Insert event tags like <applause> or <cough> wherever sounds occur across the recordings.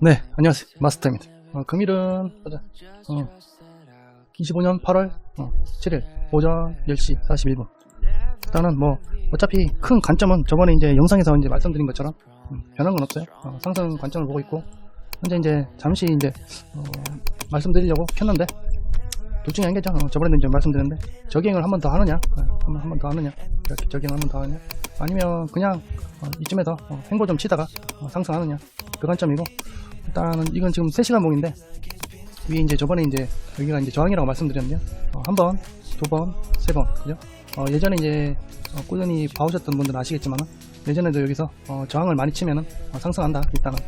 네, 안녕하세요. 마스터입니다. 어, 금일은, 보자. 어, 25년 8월 7일 오전 10시 41분. 일단은 뭐, 어차피 큰 관점은 저번에 이제 영상에서 이제 말씀드린 것처럼 음, 변한 건 없어요. 어, 상승 관점을 보고 있고, 현재 이제 잠시 이제, 어, 말씀드리려고 켰는데, 둘 중에 한 개죠. 어, 저번에도 이제 말씀드렸는데, 저갱을 한 번 더 하느냐, 한번 한 번 더 하느냐, 이렇게 저갱을 한 번 더 하느냐, 아니면 그냥 어, 이쯤에서 어, 행보 좀 치다가 어, 상승하느냐, 그 관점이고, 일단은 이건 지금 3시간 봉인데 위에 이제 저번에 이제 여기가 이제 저항이라고 말씀드렸는데요. 어, 한 번, 두 번, 세 번, 그죠? 어, 예전에 이제 어, 꾸준히 봐오셨던 분들 은 아시겠지만은 예전에도 여기서 어, 저항을 많이 치면은 어, 상승한다 일단은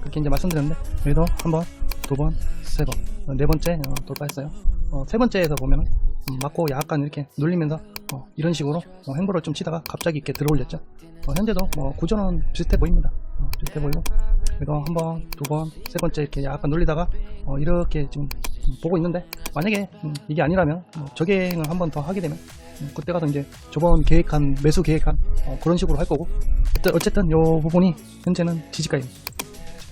그렇게 이제 말씀드렸는데 여기도 한 번, 두 번, 세 번, 어, 네 번째 어, 돌파했어요. 어, 세 번째에서 보면은 음, 맞고 약간 이렇게 눌리면서 어, 이런 식으로 어, 행보를 좀 치다가 갑자기 이렇게 들어올렸죠. 어, 현재도 뭐 구조는 비슷해 보입니다. 어, 비슷해 보이고 그래서 한 번, 두 번, 세 번째 이렇게 약간 놀리다가 어, 이렇게 지금 보고 있는데 만약에 음, 이게 아니라면 뭐 저갱을 한번 더 하게 되면 음, 그때 가서 이제 저번 계획한 매수 계획한 어, 그런 식으로 할 거고 어쨌- 어쨌든 요 부분이 현재는 지지가입니다.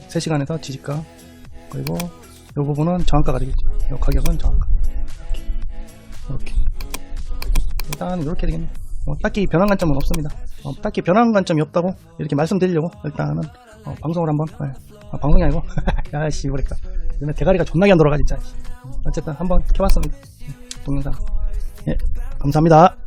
3시간에서 지지가 그리고 요 부분은 저항가가 되겠죠. 요 가격은 저항가 일단 이렇게 되겠네요. 뭐 딱히 변한 관점은 없습니다. 어, 딱히 변한 관점이 없다고 이렇게 말씀드리려고 일단은 어, 방송을 한번 예. 아, 방송이 아니고 <laughs> 야씨 그러니까 요즘에 대가리가 존나게 안 돌아가 진짜 음, 어쨌든 한번 켜봤습니다 음, 동영상 예 감사합니다